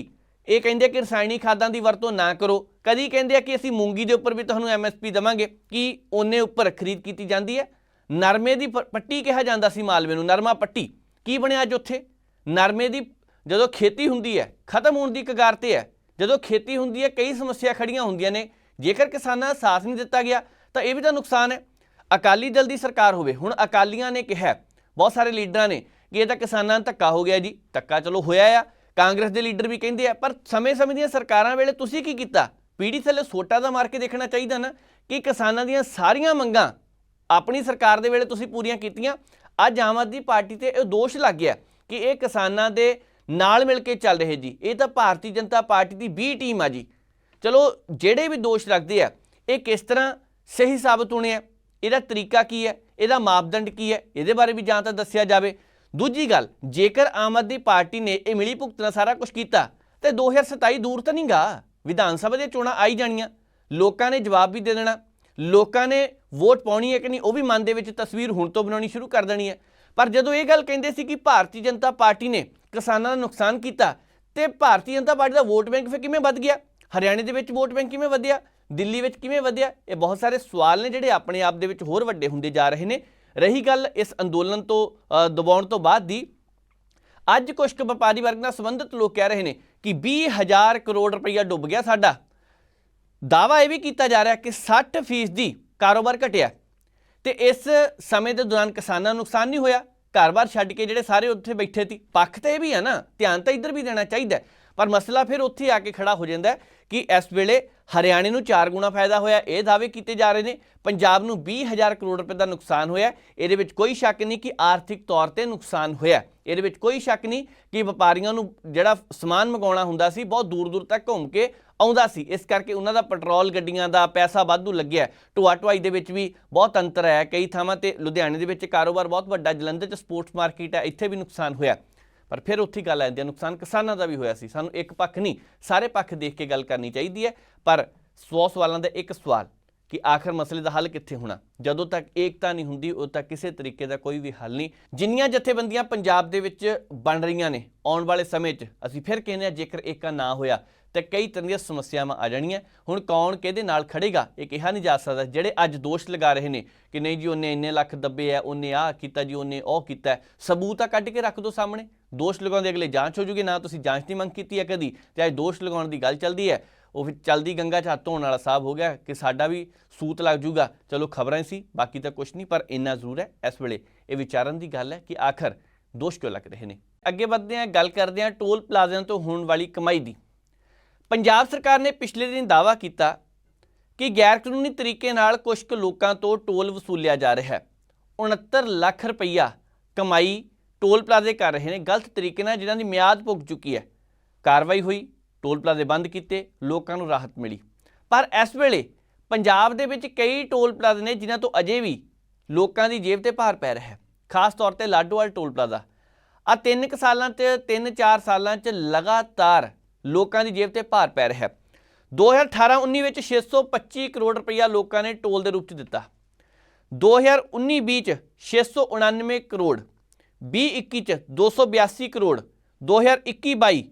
ਇਹ ਕਹਿੰਦੇ ਕਿ ਰਸਾਇਣਿਕ ਖਾਦਾਂ ਦੀ ਵਰਤੋਂ ਨਾ ਕਰੋ, ਕਦੀ ਕਹਿੰਦੇ ਆ ਕਿ ਅਸੀਂ ਮੂੰਗੀ ਦੇ ਉੱਪਰ ਵੀ ਤੁਹਾਨੂੰ ਐਮਐਸਪੀ ਦਵਾਂਗੇ, ਕਿ ਉਹਨੇ ਉੱਪਰ ਖਰੀਦ ਕੀਤੀ ਜਾਂਦੀ ਹੈ? ਨਰਮੇ ਦੀ ਪੱਟੀ ਕਿਹਾ ਜਾਂਦਾ ਸੀ ਮਾਲਵੇ ਨੂੰ, ਨਰਮਾ ਪੱਟੀ, ਕੀ ਬਣਿਆ ਅੱਜ ਉੱਥੇ? ਨਰਮੇ ਦੀ ਜਦੋਂ ਖੇਤੀ ਹੁੰਦੀ ਹੈ, ਖਤਮ ਹੋਣ ਦੀ ਕਗਾਰ ਤੇ ਹੈ, ਜਦੋਂ ਖੇਤੀ ਹੁੰਦੀ ਹੈ, ਕਈ ਸਮੱਸਿਆ ਖੜੀਆਂ ਹੁੰਦੀਆਂ ਨੇ ਜੇਕਰ ਕਿਸਾਨਾਂ ਦਾ ਸਾਥ ਨਹੀਂ ਦਿੱਤਾ ਗਿਆ, ਤਾਂ ਇਹ ਵੀ ਤਾਂ ਨੁਕਸਾਨ ਹੈ। ਅਕਾਲੀ ਦਲ ਦੀ ਸਰਕਾਰ ਹੋਵੇ, ਹੁਣ ਅਕਾਲੀਆਂ ਨੇ ਕਿਹਾ, ਬਹੁਤ ਸਾਰੇ ਲੀਡਰਾਂ ਨੇ ਕਿ ਇਹ ਤਾਂ ਕਿਸਾਨਾਂ ਨੂੰ ਧੱਕਾ ਹੋ ਗਿਆ ਜੀ, ਧੱਕਾ ਚਲੋ ਹੋਇਆ ਆ, ਕਾਂਗਰਸ ਦੇ ਲੀਡਰ ਵੀ ਕਹਿੰਦੇ ਆ, ਪਰ ਸਮੇਂ-ਸਮੇਂ ਦੀਆਂ ਸਰਕਾਰਾਂ ਵੇਲੇ ਤੁਸੀਂ ਕੀ ਕੀਤਾ? ਪੀੜੀ ਥੱਲੇ ਸੋਟਾ ਦਾ ਮਾਰ ਕੇ ਦੇਖਣਾ ਚਾਹੀਦਾ ਨਾ ਕਿ ਕਿਸਾਨਾਂ ਦੀਆਂ ਸਾਰੀਆਂ ਮੰਗਾਂ ਆਪਣੀ ਸਰਕਾਰ ਦੇ ਵੇਲੇ ਤੁਸੀਂ ਪੂਰੀਆਂ ਕੀਤੀਆਂ। ਅੱਜ ਆਮ ਆਦਮੀ ਪਾਰਟੀ ਤੇ ਇਹ ਦੋਸ਼ ਲੱਗ ਗਿਆ ਕਿ ਇਹ ਕਿਸਾਨਾਂ ਦੇ ਨਾਲ ਮਿਲ ਕੇ ਚੱਲ ਰਹੇ ਜੀ। ਇਹ ਤਾਂ ਭਾਰਤੀ ਜਨਤਾ ਪਾਰਟੀ ਦੀ ਬੀ ਟੀਮ ਆ ਜੀ। ਚਲੋ ਜਿਹੜੇ ਵੀ ਦੋਸ਼ ਲੱਗਦੇ ਆ, ਇਹ ਕਿਸ ਤਰ੍ਹਾਂ ਸਹੀ ਸਾਬਤ ਹੋਣੇ ਆ? ਇਹਦਾ ਤਰੀਕਾ ਕੀ ਹੈ? ਇਹਦਾ ਮਾਪਦੰਡ ਕੀ ਹੈ? ਇਹਦੇ ਬਾਰੇ ਵੀ ਜਾਂ ਤਾਂ ਦੱਸਿਆ ਜਾਵੇ। ਦੂਜੀ ਗੱਲ, ਜੇਕਰ ਆਮ ਆਦਮੀ ਪਾਰਟੀ ਨੇ ਇਹ ਮਿਲੀ ਭੁਗਤ ਨਾਲ ਸਾਰਾ ਕੁਝ ਕੀਤਾ, ਤੇ 2027 ਦੂਰ ਤਾਂ ਨਹੀਂਗਾ ਵਿਧਾਨ ਸਭਾ ਦੀਆਂ ਚੋਣਾਂ ਆਈ ਜਾਣੀਆਂ। ਲੋਕਾਂ ਨੇ ਜਵਾਬ ਵੀ ਦੇ ਦੇਣਾ। ਲੋਕਾਂ ਨੇ ਵੋਟ ਪਾਉਣੀ ਹੈ ਕਿ ਨਹੀਂ, ਉਹ ਵੀ ਮਨ ਦੇ ਵਿੱਚ ਤਸਵੀਰ ਹੁਣ ਤੋਂ ਬਣਾਉਣੀ ਸ਼ੁਰੂ ਕਰ ਦੇਣੀ ਹੈ। ਪਰ ਜਦੋਂ ਇਹ ਗੱਲ ਕਹਿੰਦੇ ਸੀ ਕਿ ਭਾਰਤੀ ਜਨਤਾ ਪਾਰਟੀ ਨੇ ਕਿਸਾਨਾਂ ਦਾ ਨੁਕਸਾਨ ਕੀਤਾ, ਤੇ ਭਾਰਤੀ ਜਨਤਾ ਪਾਰਟੀ ਦਾ ਵੋਟ ਬੈਂਕ ਫਿਰ ਕਿਵੇਂ ਵੱਧ ਗਿਆ? ਹਰਿਆਣੇ ਦੇ ਵਿੱਚ ਵੋਟ ਬੈਂਕ ਕਿਵੇਂ ਵਧਿਆ? ਦਿੱਲੀ ਵਿੱਚ ਕਿਵੇਂ ਵਧਿਆ? ਇਹ ਬਹੁਤ ਸਾਰੇ ਸਵਾਲ ਨੇ ਜਿਹੜੇ ਆਪਣੇ ਆਪ ਦੇ ਵਿੱਚ ਹੋਰ ਵੱਡੇ ਹੁੰਦੇ ਜਾ ਰਹੇ ਨੇ। ਰਹੀ ਗੱਲ ਇਸ ਅੰਦੋਲਨ ਤੋਂ ਦਬਾਉਣ ਤੋਂ ਬਾਅਦ ਦੀ। ਅੱਜ ਕੁਝ ਕੁ ਵਪਾਰੀ ਵਰਗ ਨਾਲ ਸੰਬੰਧਿਤ ਲੋਕ ਕਹਿ ਰਹੇ ਨੇ ਕਿ 20000 ਕਰੋੜ ਰੁਪਈਆ ਡੁੱਬ ਗਿਆ ਸਾਡਾ। ਦਾਵਾ ਇਹ ਵੀ ਕੀਤਾ ਜਾ ਰਿਹਾ ਕਿ 60% ਦੀ ਕਾਰੋਬਾਰ ਘਟਿਆ। ਤੇ ਇਸ ਸਮੇਂ ਦੇ ਦੌਰਾਨ ਕਿਸਾਨਾਂ ਨੂੰ ਨੁਕਸਾਨ ਨਹੀਂ ਹੋਇਆ। ਘਰ-ਬਾਰ ਛੱਡ ਕੇ ਜਿਹੜੇ ਸਾਰੇ ਉੱਥੇ ਬੈਠੇ ਸੀ, ਪੱਖ ਤੇ ਇਹ ਵੀ ਹੈ ਨਾ, ਧਿਆਨ ਤਾਂ ਇੱਧਰ ਵੀ ਦੇਣਾ ਚਾਹੀਦਾ। ਪਰ ਮਸਲਾ ਫਿਰ ਉੱਥੇ ਆ ਕੇ ਖੜਾ ਹੋ ਜਾਂਦਾ ਕਿ ਇਸ ਵੇਲੇ ਹਰਿਆਣੇ ਨੂੰ 4 ਗੁਣਾ ਫਾਇਦਾ ਹੋਇਆ, ਇਹ ਦਾਅਵੇ ਕੀਤੇ ਜਾ ਰਹੇ ਨੇ। ਪੰਜਾਬ ਨੂੰ 20000 ਕਰੋੜ ਰੁਪਏ ਦਾ ਨੁਕਸਾਨ ਹੋਇਆ। ਇਹਦੇ ਵਿੱਚ ਕੋਈ ਸ਼ੱਕ ਨਹੀਂ ਕਿ ਆਰਥਿਕ ਤੌਰ ਤੇ ਨੁਕਸਾਨ ਹੋਇਆ। ਇਹਦੇ ਵਿੱਚ ਕੋਈ ਸ਼ੱਕ ਨਹੀਂ ਕਿ ਵਪਾਰੀਆਂ ਨੂੰ ਜਿਹੜਾ ਸਮਾਨ ਮੰਗਾਉਣਾ ਹੁੰਦਾ ਸੀ, ਬਹੁਤ ਦੂਰ ਦੂਰ ਤੱਕ ਘੁੰਮ ਕੇ ਆਉਂਦਾ ਸੀ। ਇਸ ਕਰਕੇ ਉਹਨਾਂ ਦਾ ਪੈਟਰੋਲ ਗੱਡੀਆਂ ਦਾ ਪੈਸਾ ਵਾਧੂ ਲੱਗਿਆ ਢੋਆ ਢੁਆਈ ਦੇ ਵਿੱਚ ਵੀ ਬਹੁਤ ਅੰਤਰ ਹੈ ਕਈ ਥਾਵਾਂ ਤੇ। ਲੁਧਿਆਣੇ ਦੇ ਵਿੱਚ ਕਾਰੋਬਾਰ ਬਹੁਤ ਵੱਡਾ ਜਲੰਧਰ 'ਚ ਸਪੋਰਟਸ ਮਾਰਕੀਟ ਹੈ, ਇੱਥੇ ਵੀ ਨੁਕਸਾਨ ਹੋਇਆ। ਪਰ ਫਿਰ ਉੱਥੇ ਗੱਲ ਆਉਂਦੀ ਹੈ ਨੁਕਸਾਨ ਕਿਸਾਨਾਂ ਦਾ ਵੀ ਹੋਇਆ ਸੀ। ਸਾਨੂੰ ਇੱਕ ਪੱਖ ਨਹੀਂ, ਸਾਰੇ ਪੱਖ ਦੇਖ ਕੇ ਗੱਲ ਕਰਨੀ ਚਾਹੀਦੀ ਹੈ। ਪਰ 100 ਸਵਾਲਾਂ ਦਾ ਇੱਕ ਸਵਾਲ ਕਿ ਆਖਰ ਮਸਲੇ ਦਾ ਹੱਲ ਕਿੱਥੇ ਹੋਣਾ? ਜਦੋਂ ਤੱਕ ਏਕਤਾ ਨਹੀਂ ਹੁੰਦੀ, ਉਦੋਂ ਤੱਕ ਕਿਸੇ ਤਰੀਕੇ ਦਾ ਕੋਈ ਵੀ ਹੱਲ ਨਹੀਂ। ਜਿੰਨੀਆਂ ਜਥੇਬੰਦੀਆਂ ਪੰਜਾਬ ਦੇ ਵਿੱਚ ਬਣ ਰਹੀਆਂ ਨੇ ਆਉਣ ਵਾਲੇ ਸਮੇਂ 'ਚ, ਅਸੀਂ ਫਿਰ ਕਹਿੰਦੇ ਹਾਂ ਜੇਕਰ ਏਕਾ ਨਾ ਹੋਇਆ ਤੇ ਕਈ ਤਰ੍ਹਾਂ ਦੀਆਂ ਸਮੱਸਿਆਵਾਂ ਆ ਜਾਣੀਆਂ। ਹੁਣ ਕੌਣ ਕਿਹਦੇ ਨਾਲ ਖੜੇਗਾ? ਇਹ ਕਿਹਾ ਨਹੀਂ ਜਾ ਸਕਦਾ। ਜਿਹੜੇ ਅੱਜ ਦੋਸ਼ ਲਗਾ ਰਹੇ ਨੇ ਕਿ ਨਹੀਂ ਜੀ, ਉਹਨੇ ਇੰਨੇ ਲੱਖ ਦੱਬੇ ਆ, ਉਹਨੇ ਆਹ ਕੀਤਾ ਜੀ, ਉਹਨੇ ਉਹ ਕੀਤਾ। ਸਬੂਤ ਆ ਕੱਢ ਕੇ ਰੱਖ ਦਿਓ ਸਾਹਮਣੇ। ਦੋਸ਼ ਲਗਾਉਂਦੇ ਅਗਲੇ ਜਾਂਚ ਹੋ ਜੂਗੀ। ਨਾ ਤੁਸੀਂ ਜਾਂਚ ਦੀ ਮੰਗ ਕੀਤੀ ਹੈ ਕਦੀ, ਤੇ ਅੱਜ ਦੋਸ਼ ਲਗਾਉਣ ਦੀ ਗੱਲ ਚੱਲਦੀ ਹੈ। ਉਹ ਫਿਰ ਚਲਦੀ ਗੰਗਾ 'ਚ ਹੱਥ ਧੋਣ ਵਾਲਾ ਸਾਹਿਬ ਹੋ ਗਿਆ ਕਿ ਸਾਡਾ ਵੀ ਸੂਤ ਲੱਗ ਜੂਗਾ। ਚਲੋ ਖਬਰਾਂ ਹੀ ਸੀ, ਬਾਕੀ ਤਾਂ ਕੁਝ ਨਹੀਂ, ਪਰ ਇੰਨਾ ਜ਼ਰੂਰ ਹੈ ਇਸ ਵੇਲੇ ਇਹ ਵਿਚਾਰਨ ਦੀ ਗੱਲ ਹੈ ਕਿ ਆਖਰ ਦੋਸ਼ ਕਿਉਂ ਲੱਗ ਰਹੇ ਨੇ? ਅੱਗੇ ਵਧਦੇ ਹਾਂ, ਗੱਲ ਕਰਦੇ ਹਾਂ ਟੋਲ ਪਲਾਜ਼ਿਆਂ ਤੋਂ ਹੋਣ ਵਾਲੀ ਕਮਾਈ ਦੀ। ਪੰਜਾਬ ਸਰਕਾਰ ਨੇ ਪਿਛਲੇ ਦਿਨ ਦਾਅਵਾ ਕੀਤਾ ਕਿ ਗੈਰ ਕਾਨੂੰਨੀ ਤਰੀਕੇ ਨਾਲ ਕੁਝ ਕੁ ਲੋਕਾਂ ਤੋਂ ਟੋਲ ਵਸੂਲਿਆ ਜਾ ਰਿਹਾ ਹੈ। 69 ਲੱਖ ਰੁਪਈਆ ਕਮਾਈ ਟੋਲ ਪਲਾਜ਼ੇ ਕਰ ਰਹੇ ਨੇ। ਗਲਤ ਤਰੀਕੇ ਨਾਲ ਜਿਨ੍ਹਾਂ ਦੀ ਮਿਆਦ ਪੁੱਗ ਚੁੱਕੀ ਹੈ। ਕਾਰਵਾਈ ਹੋਈ, ਟੋਲ ਪਲਾਜ਼ੇ ਬੰਦ ਕੀਤੇ, ਲੋਕਾਂ ਨੂੰ ਰਾਹਤ ਮਿਲੀ। ਪਰ ਇਸ ਵੇਲੇ ਪੰਜਾਬ ਦੇ ਵਿੱਚ ਕਈ ਟੋਲ ਪਲਾਜ਼ੇ ਨੇ ਜਿਨ੍ਹਾਂ ਤੋਂ ਅਜੇ ਵੀ ਲੋਕਾਂ ਦੀ ਜੇਬ ਤੇ ਭਾਰ ਪੈ ਰਿਹਾ ਹੈ। ਖਾਸ ਤੌਰ ਤੇ ਲਾਡੋਵਾਲ ਟੋਲ ਪਲਾਜ਼ਾ। ਆ ਤਿੰਨ ਕੁ ਸਾਲਾਂ ਤੇ 3-4 ਸਾਲਾਂ 'ਚ ਲਗਾਤਾਰ ਲੋਕਾਂ ਦੀ ਜੇਬ ਤੇ ਭਾਰ ਪੈ ਰਿਹਾ ਹੈ। 2018-19 ਵਿੱਚ 625 ਕਰੋੜ ਰੁਪਈਆ ਲੋਕਾਂ ਨੇ ਟੋਲ ਦੇ ਰੂਪ 'ਚ ਦਿੱਤਾ। 2019-20 'ਚ 699 ਕਰੋੜ 2021 'ਚ 282 ਕਰੋੜ 2021-22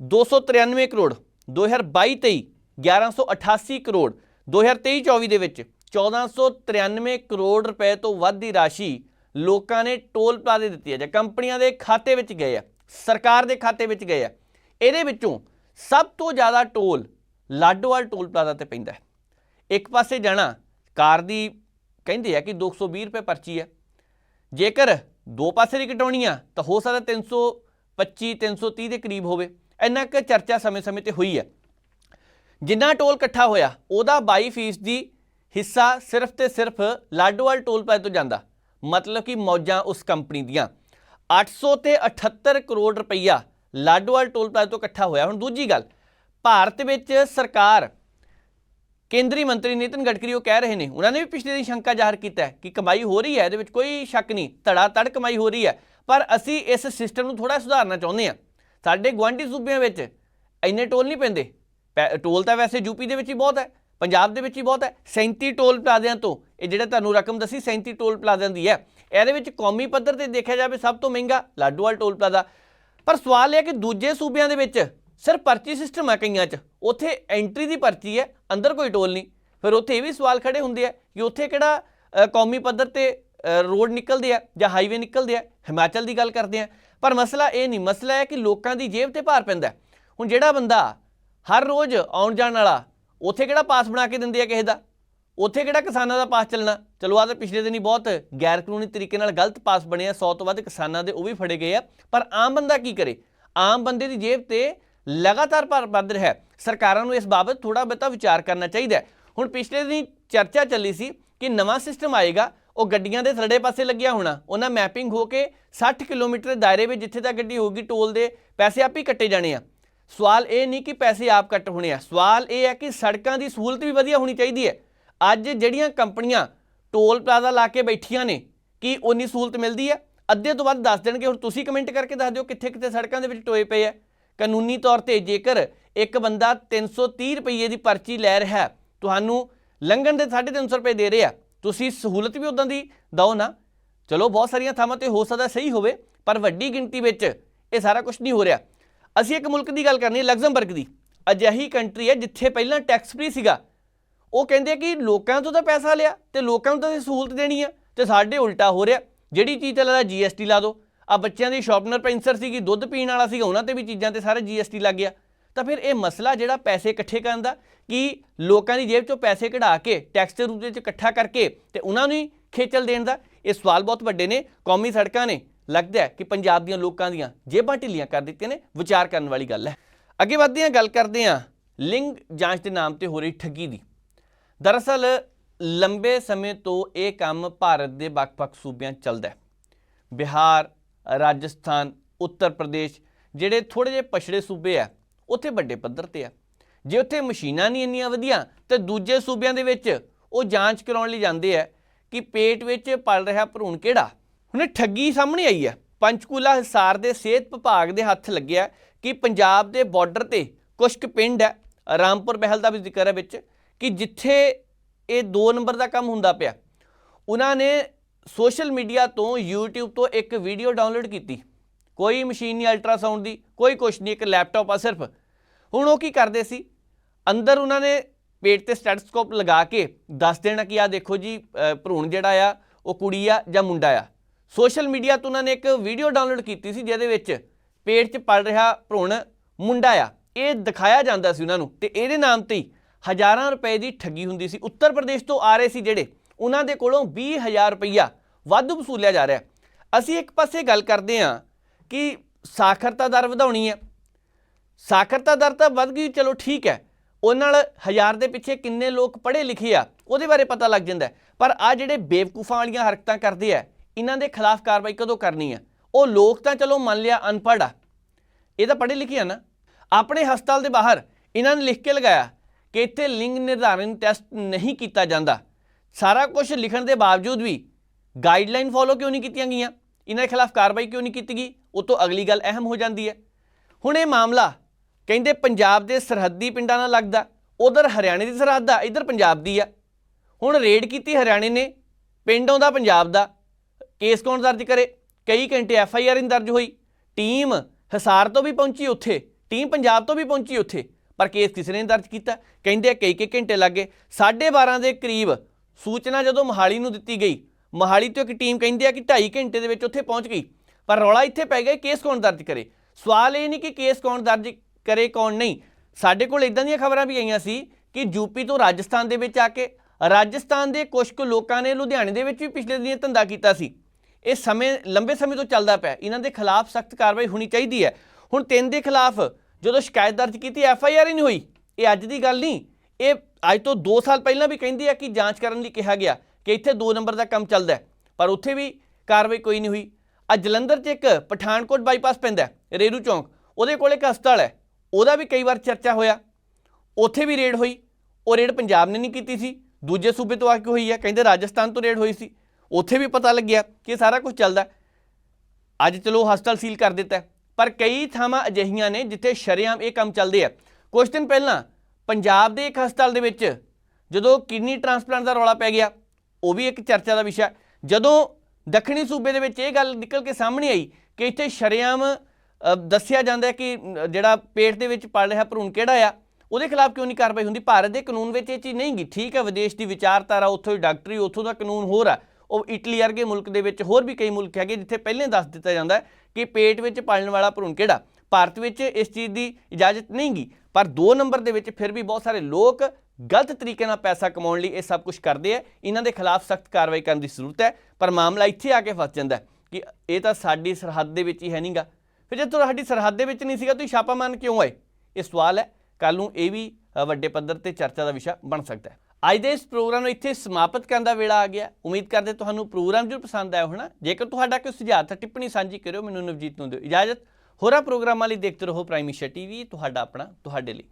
293 ਕਰੋੜ 2022-23 1188 ਕਰੋੜ 2023-24 ਦੇ ਵਿੱਚ 1493 ਕਰੋੜ ਰੁਪਏ ਤੋਂ ਵੱਧ ਦੀ ਰਾਸ਼ੀ ਲੋਕਾਂ ਨੇ ਟੋਲ ਪਲਾਜ਼ੇ ਦਿੱਤੀ ਹੈ ਜਾਂ ਕੰਪਨੀਆਂ ਦੇ ਖਾਤੇ ਵਿੱਚ ਗਏ ਆ ਸਰਕਾਰ ਦੇ ਖਾਤੇ ਵਿੱਚ ਗਏ ਆ ਇਹਦੇ ਵਿੱਚੋਂ ਸਭ ਤੋਂ ਜ਼ਿਆਦਾ ਟੋਲ ਲਾਡੋਵਾਲ ਟੋਲ ਪਲਾਜ਼ਾ ਤੇ ਪੈਂਦਾ ਹੈ। ਇੱਕ ਪਾਸੇ ਜਾਣਾ, ਕਾਰ ਦੀ ਕਹਿੰਦੇ ਆ ਕਿ 220 ਰੁਪਏ ਪਰਚੀ ਹੈ। ਜੇਕਰ ਦੋ ਪਾਸੇ ਦੀ ਕਟਾਉਣੀ ਆ ਤਾਂ ਹੋ ਸਕਦਾ 325 330 ਦੇ ਕਰੀਬ ਹੋਵੇ। ਇੰਨਾ ਕੁ ਚਰਚਾ ਸਮੇਂ-ਸਮੇਂ ਤੇ ਹੋਈ ਹੈ। ਜਿੰਨਾ ਟੋਲ ਇਕੱਠਾ ਹੋਇਆ, ਉਹਦਾ 22% ਦੀ ਹਿੱਸਾ ਸਿਰਫ ਤੇ ਸਿਰਫ ਲਾਡੋਵਾਲ ਟੋਲ ਪਲਾਜ਼ਾ ਤੋਂ ਜਾਂਦਾ। ਮਤਲਬ ਕਿ ਮੌਜਾਂ ਉਸ ਕੰਪਨੀ ਦੀਆਂ। 800 ਤੇ 78 ਕਰੋੜ ਰੁਪਈਆ ਲਾਡੋਵਾਲ ਟੋਲ ਪਲਾਜ਼ਾ ਤੋਂ ਇਕੱਠਾ ਹੋਇਆ। ਹੁਣ ਦੂਜੀ ਗੱਲ, ਭਾਰਤ ਵਿੱਚ ਸਰਕਾਰ, ਕੇਂਦਰੀ ਮੰਤਰੀ ਨਿਤਿਨ ਗਡਕਰੀ ਉਹ ਕਹਿ ਰਹੇ ਨੇ, ਉਹਨਾਂ ਨੇ ਵੀ ਪਿਛਲੇ ਦਿਨ ਸ਼ੰਕਾ ਜ਼ਾਹਰ ਕੀਤਾ ਹੈ ਕਿ ਕਮਾਈ ਹੋ ਰਹੀ ਹੈ, ਇਹਦੇ ਵਿੱਚ ਕੋਈ ਸ਼ੱਕ ਨਹੀਂ ਧੜਾ ਧੜ ਕਮਾਈ ਹੋ ਰਹੀ ਹੈ। ਪਰ ਅਸੀਂ ਇਸ ਸਿਸਟਮ ਨੂੰ ਥੋੜਾ ਸੁਧਾਰਨਾ ਚਾਹੁੰਦੇ ਹਾਂ। ਸਾਡੇ ਗੁਆਂਢੀ ਸੂਬਿਆਂ ਵਿੱਚ ਇੰਨੇ ਟੋਲ ਨਹੀਂ ਪੈਂਦੇ। ਪੈ- ਟੋਲ ਤਾਂ ਵੈਸੇ ਯੂਪੀ ਦੇ ਵਿੱਚ ਹੀ ਬਹੁਤ ਹੈ, ਪੰਜਾਬ ਦੇ ਵਿੱਚ ਹੀ ਬਹੁਤ ਹੈ। 37 ਟੋਲ ਪਲਾਜ਼ਿਆਂ ਤੋਂ, ਇਹ ਜਿਹੜਾ ਤੁਹਾਨੂੰ ਰਕਮ ਦੱਸੀ 37 ਟੋਲ ਪਲਾਜ਼ਿਆਂ ਦੀ ਹੈ। ਇਹਦੇ ਵਿੱਚ ਕੌਮੀ ਪੱਧਰ ਤੇ ਦੇਖਿਆ ਜਾਵੇ ਸਭ ਤੋਂ ਮਹਿੰਗਾ ਲਾਡੋਵਾਲ ਟੋਲ ਪਲਾਜ਼ਾ ਪਰ ਸਵਾਲ ਇਹ ਹੈ ਕਿ ਦੂਜੇ ਸੂਬਿਆਂ ਦੇ ਵਿੱਚ ਸਿਰਫ ਪਰਚੀ ਸਿਸਟਮ ਹੈ ਕਈਆਂ 'ਚ। ਉੱਥੇ ਐਂਟਰੀ ਦੀ ਪਰਚੀ ਹੈ, ਅੰਦਰ ਕੋਈ ਟੋਲ ਨਹੀਂ। ਫਿਰ ਉੱਥੇ ਇਹ ਵੀ ਸਵਾਲ ਖੜੇ ਹੁੰਦੇ ਆ ਕਿ ਉੱਥੇ ਕਿਹੜਾ ਕੌਮੀ ਪੱਧਰ ਤੇ ਰੋਡ ਨਿਕਲਦੇ ਆ ਜਾਂ ਹਾਈਵੇ ਨਿਕਲਦੇ ਆ, ਹਿਮਾਚਲ ਦੀ ਗੱਲ ਕਰਦੇ ਆ। ਪਰ ਮਸਲਾ ਇਹ ਨਹੀਂ, ਮਸਲਾ ਹੈ ਕਿ ਲੋਕਾਂ ਦੀ ਜੇਬ ਤੇ ਭਾਰ ਪੈਂਦਾ ਹੁਣ ਜਿਹੜਾ ਬੰਦਾ ਹਰ ਰੋਜ਼ ਆਉਣ ਜਾਣ ਵਾਲਾ, ਉੱਥੇ ਕਿਹੜਾ ਪਾਸ ਬਣਾ ਕੇ ਦਿੰਦੇ ਆ ਕਿਸੇ ਦਾ? ਉੱਥੇ ਕਿਹੜਾ ਕਿਸਾਨਾਂ ਦਾ ਪਾਸ ਚੱਲਣਾ? ਚਲੋ ਆ ਤਾਂ ਪਿਛਲੇ ਦਿਨੀ ਬਹੁਤ ਗੈਰ ਕਾਨੂੰਨੀ ਤਰੀਕੇ ਨਾਲ ਗਲਤ ਪਾਸ ਬਣੇ ਆ 100 ਤੋਂ ਵੱਧ ਕਿਸਾਨਾਂ ਦੇ ਉਹ ਵੀ ਫੜੇ ਗਏ ਆ। ਪਰ ਆਮ ਬੰਦਾ ਕੀ ਕਰੇ? ਆਮ ਬੰਦੇ ਦੀ ਜੇਬ ਤੇ ਲਗਾਤਾਰ ਭਾਰ ਵੱਧ ਰਿਹਾ। ਹੈ ਸਰਕਾਰਾਂ ਨੂੰ ਇਸ ਬਾਬਤ ਥੋੜਾ ਬਹੁਤਾ ਵਿਚਾਰ ਕਰਨਾ ਚਾਹੀਦਾ ਹੈ। ਹੁਣ ਪਿਛਲੇ ਦਿਨੀ ਚਰਚਾ ਚੱਲੀ ਸੀ ਕਿ ਨਵਾਂ ਸਿਸਟਮ ਆਏਗਾ, ਉਹ ਗੱਡੀਆਂ ਦੇ ਥੜੇ ਪਾਸੇ ਲੱਗਿਆ ਹੋਣਾ। ਉਹਨਾਂ ਮੈਪਿੰਗ ਹੋ ਕੇ 60 ਕਿਲੋਮੀਟਰ ਦੇ ਦਾਇਰੇ ਵਿੱਚ ਜਿੱਥੇ ਤੱਕ ਗੱਡੀ ਹੋਊਗੀ, ਟੋਲ ਦੇ ਪੈਸੇ ਆਪ ਹੀ ਕੱਟੇ ਜਾਣੇ ਆ। ਸਵਾਲ ਇਹ ਨਹੀਂ ਕਿ ਪੈਸੇ ਆਪ ਕੱਟ ਹੋਣੇ ਆ। ਸਵਾਲ ਇਹ ਹੈ ਕਿ ਸੜਕਾਂ ਦੀ ਸਹੂਲਤ ਵੀ ਵਧੀਆ ਹੋਣੀ ਚਾਹੀਦੀ ਹੈ। ਅੱਜ ਜਿਹੜੀਆਂ ਕੰਪਨੀਆਂ ਟੋਲ ਪਲਾਜ਼ਾ ਲਾ ਕੇ ਬੈਠੀਆਂ ਨੇ, ਕੀ ਉਨੀ ਸਹੂਲਤ ਮਿਲਦੀ ਹੈ? ਅੱਧੇ ਤੋਂ ਵੱਧ ਦੱਸ ਦੇਣਗੇ, ਹੁਣ ਤੁਸੀਂ ਕਮੈਂਟ ਕਰਕੇ ਦੱਸ ਦਿਓ ਕਿੱਥੇ ਕਿੱਥੇ ਸੜਕਾਂ ਦੇ ਵਿੱਚ ਟੋਏ ਪਏ ਆ ਕਾਨੂੰਨੀ ਤੌਰ ਤੇ ਜੇਕਰ ਇੱਕ ਬੰਦਾ 330 ਰੁਪਏ ਦੀ ਪਰਚੀ ਲੈ ਰਿਹਾ, ਤੁਹਾਨੂੰ ਲੰਘਣ ਦੇ 350 ਰੁਪਏ ਦੇ ਰਿਹਾ, ਤੁਸੀਂ ਸਹੂਲਤ ਵੀ ਉਦਾਂ ਦੀ ਦਿਓ ਨਾ। ਚਲੋ, ਬਹੁਤ ਸਾਰੀਆਂ ਥਾਵਾਂ ਤੇ ਹੋ ਸਕਦਾ ਸਹੀ ਹੋਵੇ, ਪਰ ਵੱਡੀ ਗਿਣਤੀ ਵਿੱਚ ਇਹ ਸਾਰਾ ਕੁਝ ਨਹੀਂ ਹੋ ਰਿਹਾ। ਅਸੀਂ ਇੱਕ ਮੁਲਕ ਦੀ ਗੱਲ ਕਰਨੀ ਹੈ, ਲਗਜ਼ਮਬਰਗ ਦੀ। ਅਜਿਹੀ ਕੰਟਰੀ ਹੈ ਜਿੱਥੇ ਪਹਿਲਾਂ ਟੈਕਸ ਫ੍ਰੀ ਸੀਗਾ ਉਹ ਕਹਿੰਦੇ ਕਿ ਲੋਕਾਂ ਤੋਂ ਤਾਂ ਪੈਸਾ ਲਿਆ ਤੇ ਲੋਕਾਂ ਨੂੰ ਤਾਂ ਸਹੂਲਤ ਦੇਣੀ ਆ ਤੇ ਸਾਡੇ ਉਲਟਾ ਹੋ ਰਿਹਾ। ਜਿਹੜੀ ਚੀਜ਼ ਤੇ ਲੱਗਦਾ ਜੀਐਸਟੀ ਲਾ ਦਿਓ। ਆ ਬੱਚਿਆਂ ਦੀ ਸ਼ਾਰਪਨਰ ਪੈਂਸਰ ਸੀਗੀ, ਦੁੱਧ ਪੀਣ ਵਾਲਾ ਸੀਗਾ, ਉਹਨਾਂ ਤੇ ਵੀ ਚੀਜ਼ਾਂ ਤੇ ਸਾਰੇ ਜੀਐਸਟੀ ਲੱਗ ਗਿਆ। ਤਾਂ ਫਿਰ ਇਹ ਮਸਲਾ ਜਿਹੜਾ ਪੈਸੇ ਇਕੱਠੇ ਕਰਨ ਦਾ ਕਿ ਲੋਕਾਂ ਦੀ ਜੇਬ ਚੋਂ ਪੈਸੇ ਕਢਾ ਕੇ ਟੈਕਸ ਦੇ ਰੂਪ ਵਿੱਚ ਇਕੱਠਾ ਕਰਕੇ ਤੇ ਉਹਨਾਂ ਨੂੰ ਹੀ ਖੇਚਲ ਦੇਣ ਦਾ ਇਹ ਸਵਾਲ ਬਹੁਤ ਵੱਡੇ ਨੇ। ਕੌਮੀ ਸੜਕਾਂ ਨੇ ਲੱਗਦਾ ਹੈ ਕਿ ਪੰਜਾਬ ਦੀਆਂ ਲੋਕਾਂ ਦੀਆਂ ਜੇਬਾਂ ਢਿੱਲੀਆਂ ਕਰ ਦਿੱਤੀਆਂ ਨੇ। ਵਿਚਾਰ ਕਰਨ ਵਾਲੀ ਗੱਲ ਹੈ। ਅੱਗੇ ਵਧਦੇ ਹਾਂ, ਗੱਲ ਕਰਦੇ ਹਾਂ ਲਿੰਗ ਜਾਂਚ ਦੇ ਨਾਮ ਤੇ ਹੋ ਰਹੀ ਠੱਗੀ ਦੀ। ਦਰਅਸਲ, ਲੰਬੇ ਸਮੇਂ ਤੋਂ ਇਹ ਕੰਮ ਭਾਰਤ ਦੇ ਵੱਖ-ਵੱਖ ਸੂਬਿਆਂ ਚੱਲਦਾ ਹੈ। ਬਿਹਾਰ, ਰਾਜਸਥਾਨ, ਉੱਤਰ ਪ੍ਰਦੇਸ਼ ਜਿਹੜੇ ਥੋੜੇ ਜਿਹੇ ਪਛੜੇ ਸੂਬੇ ਆ, ਉੱਥੇ ਵੱਡੇ ਪੱਧਰ ਤੇ ਆ। ਜੇ ਉੱਥੇ ਮਸ਼ੀਨਾਂ ਨਹੀਂ ਇੰਨੀਆਂ ਵਧੀਆ, ਤੇ ਦੂਜੇ ਸੂਬਿਆਂ ਦੇ ਵਿੱਚ ਉਹ ਜਾਂਚ ਕਰਾਉਣ ਲਈ ਜਾਂਦੇ ਆ ਕਿ ਪੇਟ ਵਿੱਚ ਪਲ ਰਿਹਾ ਭਰੂਣ ਕਿਹੜਾ। ਹੁਣ ਠੱਗੀ ਸਾਹਮਣੇ ਆਈ ਹੈ ਪੰਚਕੂਲਾ ਹਿਸਾਰ ਦੇ ਸਿਹਤ ਵਿਭਾਗ ਦੇ ਹੱਥ ਲੱਗਿਆ ਕਿ ਪੰਜਾਬ ਦੇ ਬਾਰਡਰ ਤੇ ਕੁਝ ਕੁ ਪਿੰਡ ਹੈ, ਰਾਮਪੁਰ ਮਹਿਲ ਦਾ ਵੀ ਜ਼ਿਕਰ ਹੈ ਵਿੱਚ। ਕਿ ਜਿੱਥੇ ਇਹ 2 ਨੰਬਰ ਦਾ ਕੰਮ ਹੁੰਦਾ ਪਿਆ, ਉਹਨਾਂ ਨੇ ਸੋਸ਼ਲ ਮੀਡੀਆ ਤੋਂ YouTube ਤੋਂ ਇੱਕ ਵੀਡੀਓ ਡਾਊਨਲੋਡ ਕੀਤੀ। ਕੋਈ ਮਸ਼ੀਨ ਨਹੀਂ ਅਲਟਰਾਸਾਊਂਡ ਦੀ, ਕੋਈ ਕੁਛ ਨਹੀਂ, ਇੱਕ ਲੈਪਟਾਪ ਆ ਸਿਰਫ। ਹੁਣ ਉਹ ਕੀ ਕਰਦੇ ਸੀ? ਅੰਦਰ ਉਹਨਾਂ ਨੇ ਪੇਟ ਤੇ ਸਟੈਟਸਕੋਪ ਲਗਾ ਕੇ ਦੱਸ ਦੇਣਾ ਕਿ ਆ ਦੇਖੋ ਜੀ ਭਰੂਣ ਜਿਹੜਾ ਆ, ਉਹ ਕੁੜੀ ਆ ਜਾਂ ਮੁੰਡਾ ਆ। ਸੋਸ਼ਲ ਮੀਡੀਆ ਤੋਂ ਉਹਨਾਂ ਨੇ ਇੱਕ ਵੀਡੀਓ ਡਾਊਨਲੋਡ ਕੀਤੀ ਸੀ, ਜਿਹਦੇ ਵਿੱਚ ਪੇਟ 'ਚ ਪਲ ਰਿਹਾ ਭਰੂਣ ਮੁੰਡਾ ਆ। ਇਹ ਦਿਖਾਇਆ ਜਾਂਦਾ ਸੀ ਉਹਨਾਂ ਨੂੰ ਤੇ ਇਹਦੇ ਨਾਮ ਤੇ ਹੀ ਹਜ਼ਾਰਾਂ ਰੁਪਏ ਦੀ ਠੱਗੀ ਹੁੰਦੀ ਸੀ। ਉੱਤਰ ਪ੍ਰਦੇਸ਼ ਤੋਂ ਆ ਰਹੇ ਸੀ ਜਿਹੜੇ, ਉਹਨਾਂ ਦੇ ਕੋਲੋਂ 20000 ਰੁਪਈਆ ਵਾਧੂ ਵਸੂਲਿਆ ਜਾ ਰਿਹਾ ਅਸੀਂ ਇੱਕ ਪਾਸੇ ਗੱਲ ਕਰਦੇ ਹਾਂ ਕਿ ਸਾਖਰਤਾ ਦਰ ਵਧਾਉਣੀ ਹੈ। ਸਾਖਰਤਾ ਦਰ ਤਾਂ ਵੱਧ ਗਈ, ਚਲੋ ਠੀਕ ਹੈ। ਉਹ ਨਾਲ ਹਜ਼ਾਰ ਦੇ ਪਿੱਛੇ ਕਿੰਨੇ ਲੋਕ ਪੜ੍ਹੇ ਲਿਖੇ ਆ, ਉਹਦੇ ਬਾਰੇ ਪਤਾ ਲੱਗ ਜਾਂਦਾ ਪਰ ਆ ਜਿਹੜੇ ਬੇਵਕੂਫਾਂ ਵਾਲੀਆਂ ਹਰਕਤਾਂ ਕਰਦੇ ਆ, ਇਹਨਾਂ ਦੇ ਖਿਲਾਫ ਕਾਰਵਾਈ ਕਦੋਂ ਕਰਨੀ ਆ ਉਹ ਲੋਕ ਤਾਂ ਚਲੋ ਮੰਨ ਲਿਆ ਅਨਪੜ੍ਹ ਆ। ਇਹ ਤਾਂ ਪੜ੍ਹੇ ਲਿਖੇ ਆ ਨਾ। ਆਪਣੇ ਹਸਪਤਾਲ ਦੇ ਬਾਹਰ ਇਹਨਾਂ ਨੇ ਲਿਖ ਕੇ ਲਗਾਇਆ ਕਿ ਇੱਥੇ ਲਿੰਗ ਨਿਰਧਾਰਨ ਟੈਸਟ ਨਹੀਂ ਕੀਤਾ ਜਾਂਦਾ। ਸਾਰਾ ਕੁਝ ਲਿਖਣ ਦੇ ਬਾਵਜੂਦ ਵੀ ਗਾਈਡਲਾਈਨ ਫੋਲੋ ਕਿਉਂ ਨਹੀਂ ਕੀਤੀਆਂ ਗਈਆਂ? ਇਹਨਾਂ ਦੇ ਖਿਲਾਫ ਕਾਰਵਾਈ ਕਿਉਂ ਨਹੀਂ ਕੀਤੀ ਗਈ? ਉਹ ਤੋਂ ਅਗਲੀ ਗੱਲ ਅਹਿਮ ਹੋ ਜਾਂਦੀ ਹੈ। ਹੁਣ ਇਹ ਮਾਮਲਾ ਕਹਿੰਦੇ ਪੰਜਾਬ ਦੇ ਸਰਹੱਦੀ ਪਿੰਡਾਂ ਨਾਲ ਲੱਗਦਾ। ਉਧਰ ਹਰਿਆਣੇ ਦੀ ਸਰਹੱਦ ਆ, ਇਧਰ ਪੰਜਾਬ ਦੀ ਆ। ਹੁਣ ਰੇਡ ਕੀਤੀ ਹਰਿਆਣੇ ਨੇ, ਪਿੰਡ ਆਉਂਦਾ ਪੰਜਾਬ ਦਾ। ਕੇਸ ਕੌਣ ਦਰਜ ਕਰੇ? ਕਈ ਘੰਟੇ ਐਫ ਆਈ ਆਰ ਨਹੀਂ ਦਰਜ ਹੋਈ। ਟੀਮ ਹਿਸਾਰ ਤੋਂ ਵੀ ਪਹੁੰਚੀ ਉੱਥੇ, ਟੀਮ ਪੰਜਾਬ ਤੋਂ ਵੀ ਪਹੁੰਚੀ ਉੱਥੇ। ਪਰ ਕੇਸ ਕਿਸੇ ਨੇ ਦਰਜ ਕੀਤਾ। ਕਹਿੰਦੇ ਆ ਕਈ ਕਈ ਘੰਟੇ ਲੱਗੇ 12:30 ਦੇ ਕਰੀਬ ਸੂਚਨਾ ਜਦੋਂ ਮੋਹਾਲੀ ਨੂੰ ਦਿੱਤੀ ਗਈ, ਮੋਹਾਲੀ ਤੋਂ ਇੱਕ ਟੀਮ ਕਹਿੰਦੇ ਆ ਕਿ 2.5 ਘੰਟੇ ਦੇ ਵਿੱਚ ਉੱਥੇ ਪਹੁੰਚ ਗਈ। ਪਰ ਰੌਲਾ ਇੱਥੇ ਪੈ ਗਿਆ ਕੇਸ ਕੌਣ ਦਰਜ ਕਰੇ? ਸਵਾਲ ਇਹ ਨਹੀਂ ਕਿ ਕੇਸ ਕੌਣ ਦਰਜ ਕਰੇ, ਕੌਣ ਨਹੀਂ। ਸਾਡੇ ਕੋਲ ਇਦਾਂ ਦੀਆਂ ਖਬਰਾਂ ਵੀ ਆਈਆਂ ਸੀ ਕਿ ਯੂਪੀ ਤੋਂ ਰਾਜਸਥਾਨ ਦੇ ਵਿੱਚ ਆ ਕੇ, ਰਾਜਸਥਾਨ ਦੇ ਕੁਝ ਕੁ ਲੋਕਾਂ ਨੇ ਲੁਧਿਆਣੇ ਦੇ ਵਿੱਚ ਵੀ ਪਿਛਲੇ ਦਿਨੀ ਧੰਦਾ ਕੀਤਾ ਸੀ। ਇਹ ਸਮੇਂ, ਲੰਬੇ ਸਮੇਂ ਤੋਂ ਚੱਲਦਾ ਪਿਆ। ਇਹਨਾਂ ਦੇ ਖਿਲਾਫ ਸਖਤ ਕਾਰਵਾਈ ਹੋਣੀ ਚਾਹੀਦੀ ਹੈ। ਹੁਣ ਤਿੰਨ ਦੇ ਖਿਲਾਫ ਜਦੋਂ ਸ਼ਿਕਾਇਤ ਦਰਜ ਕੀਤੀ, ਐਫ ਆਈ ਆਰ ਹੀ ਨਹੀਂ ਹੋਈ। ਇਹ ਅੱਜ ਦੀ ਗੱਲ ਨਹੀਂ। ਇਹ ਅੱਜ ਤੋਂ 2 ਸਾਲ ਪਹਿਲਾਂ ਵੀ ਕਹਿੰਦੀ ਹੈ ਕਿ ਜਾਂਚ ਕਰਨ ਲਈ ਕਿਹਾ ਗਿਆ ਕਿ ਇੱਥੇ 2 ਨੰਬਰ ਦਾ ਕੰਮ ਚੱਲਦਾ ਪਰ ਉੱਥੇ ਵੀ ਕਾਰਵਾਈ ਕੋਈ ਨਹੀਂ ਹੋਈ। ਆ ਜਲੰਧਰ 'ਚ ਇੱਕ ਪਠਾਨਕੋਟ ਬਾਈਪਾਸ ਪੈਂਦਾ ਰੇਰੂ ਚੌਂਕ। ਉਹਦੇ ਕੋਲ ਇੱਕ ਹਸਪਤਾਲ ਹੈ। ਉਹਦਾ ਵੀ ਕਈ ਵਾਰ ਚਰਚਾ ਹੋਇਆ। ਉੱਥੇ ਵੀ ਰੇਡ ਹੋਈ। ਉਹ ਰੇਡ ਪੰਜਾਬ ਨੇ ਨਹੀਂ ਕੀਤੀ ਸੀ। ਦੂਜੇ ਸੂਬੇ ਤੋਂ ਆ ਕੇ ਹੋਈ ਹੈ। ਕਹਿੰਦੇ ਰਾਜਸਥਾਨ ਤੋਂ ਰੇਡ ਹੋਈ ਸੀ। ਉੱਥੇ ਵੀ ਪਤਾ ਲੱਗਿਆ ਕਿ ਇਹ ਸਾਰਾ ਕੁਝ ਚੱਲਦਾ ਅੱਜ ਚਲੋ ਹਸਪਤਾਲ ਸੀਲ ਕਰ ਦਿੱਤਾ ਪਰ ਕਈ ਥਾਵਾਂ ਅਜਿਹੀਆਂ ਨੇ ਜਿੱਥੇ ਸ਼ਰੇਆਮ ਇਹ ਕੰਮ ਚੱਲਦੇ ਆ। ਕੁਝ ਦਿਨ ਪਹਿਲਾਂ ਪੰਜਾਬ ਦੇ ਇੱਕ ਹਸਪਤਾਲ ਦੇ ਵਿੱਚ ਜਦੋਂ ਕਿਡਨੀ ਟ੍ਰਾਂਸਪਲਾਂਟ ਦਾ ਰੌਲਾ ਪੈ ਗਿਆ, ਉਹ ਵੀ ਇੱਕ ਚਰਚਾ ਦਾ ਵਿਸ਼ਾ। ਜਦੋਂ ਦੱਖਣੀ ਸੂਬੇ ਦੇ ਵਿੱਚ ਇਹ ਗੱਲ ਨਿਕਲ ਕੇ ਸਾਹਮਣੇ ਆਈ ਕਿ ਇੱਥੇ ਸ਼ਰੇਆਮ ਦੱਸਿਆ ਜਾਂਦਾ ਹੈ ਕਿ ਜਿਹੜਾ ਪੇਟ ਦੇ ਵਿੱਚ ਪਲ ਰਿਹਾ ਭਰੂਣ ਕਿਹੜਾ ਆ, ਉਹਦੇ ਖਿਲਾਫ ਕਿਉਂ ਨਹੀਂ ਕਾਰਵਾਈ ਹੁੰਦੀ? ਭਾਰਤ ਦੇ ਕਾਨੂੰਨ ਵਿੱਚ ਇਹ ਚੀਜ਼ ਨਹੀਂ ਗੀ। ਠੀਕ ਹੈ, ਵਿਦੇਸ਼ ਦੀ ਵਿਚਾਰਧਾਰਾ ਉੱਥੋਂ ਦੀ ਡਾਕਟਰੀ, ਉੱਥੋਂ ਦਾ ਕਾਨੂੰਨ ਹੋਰ ਆ। ਉਹ ਇਟਲੀ ਵਰਗੇ ਮੁਲਕ ਦੇ ਵਿੱਚ ਹੋਰ ਵੀ ਕਈ ਮੁਲਕ ਹੈਗੇ ਜਿੱਥੇ ਪਹਿਲਾਂ ਦੱਸ ਦਿੱਤਾ ਜਾਂਦਾ ਹੈ ਕਿ ਪੇਟ ਵਿੱਚ ਪਾਲਣ ਵਾਲਾ ਭਰੂਣ ਕਿਹੜਾ? ਭਾਰਤ ਵਿੱਚ ਇਸ ਚੀਜ਼ ਦੀ ਇਜਾਜ਼ਤ ਨਹੀਂ ਗੀ, ਪਰ 2 ਨੰਬਰ ਦੇ ਵਿੱਚ ਫਿਰ ਵੀ ਬਹੁਤ ਸਾਰੇ ਲੋਕ ਗਲਤ ਤਰੀਕੇ ਨਾਲ ਪੈਸਾ ਕਮਾਉਣ ਲਈ ਇਹ ਸਭ ਕੁਝ ਕਰਦੇ ਆ। ਇਹਨਾਂ ਦੇ ਖਿਲਾਫ ਸਖਤ ਕਾਰਵਾਈ ਕਰਨ ਦੀ ਜ਼ਰੂਰਤ ਹੈ, ਪਰ ਮਾਮਲਾ ਇੱਥੇ ਆ ਕੇ ਫਸ ਜਾਂਦਾ ਕਿ ਇਹ ਤਾਂ ਸਾਡੀ ਸਰਹੱਦ ਦੇ ਵਿੱਚ ਹੀ ਹੈ ਨਹੀਂਗਾ ਫਿਰ ਜੇ ਤੁਹਾਡੀ ਸਰਹੱਦ ਦੇ ਵਿੱਚ ਨਹੀਂ ਸੀਗਾ, ਤੁਸੀਂ ਛਾਪਾ ਮਾਰਨ ਕਿਉਂ ਆਏ? ਇਹ ਸਵਾਲ ਹੈ। ਕੱਲ ਨੂੰ ਇਹ ਵੀ ਵੱਡੇ ਪੱਧਰ ਤੇ ਚਰਚਾ ਦਾ ਵਿਸ਼ਾ ਬਣ ਸਕਦਾ ਹੈ। ਅੱਜ ਦੇ ਇਸ ਪ੍ਰੋਗਰਾਮ ਨੂੰ ਇੱਥੇ ਸਮਾਪਤ ਕਰਨ ਦਾ ਵੇਲਾ ਆ ਗਿਆ। ਉਮੀਦ ਕਰਦੇ ਤੁਹਾਨੂੰ ਪ੍ਰੋਗਰਾਮ ਜਰੂਰ ਪਸੰਦ ਆਇਆ ਹੋਣਾ। ਜੇਕਰ ਤੁਹਾਡਾ ਕੋਈ ਸੁਝਾਅ ਤਾਂ ਟਿੱਪਣੀ ਸਾਂਝੀ ਕਰਿਓ, ਮੈਨੂੰ ਨਵਜੀਤ ਨੂੰ ਦਿਓ ਇਜਾਜ਼ਤ। ਹੋਰਾਂ ਪ੍ਰੋਗਰਾਮਾਂ ਲਈ ਦੇਖਦੇ ਰਹੋ ਪ੍ਰਾਈਮ ਏਸ਼ੀਆ ਟੀਵੀ, ਤੁਹਾਡਾ ਆਪਣਾ, ਤੁਹਾਡੇ ਲਈ।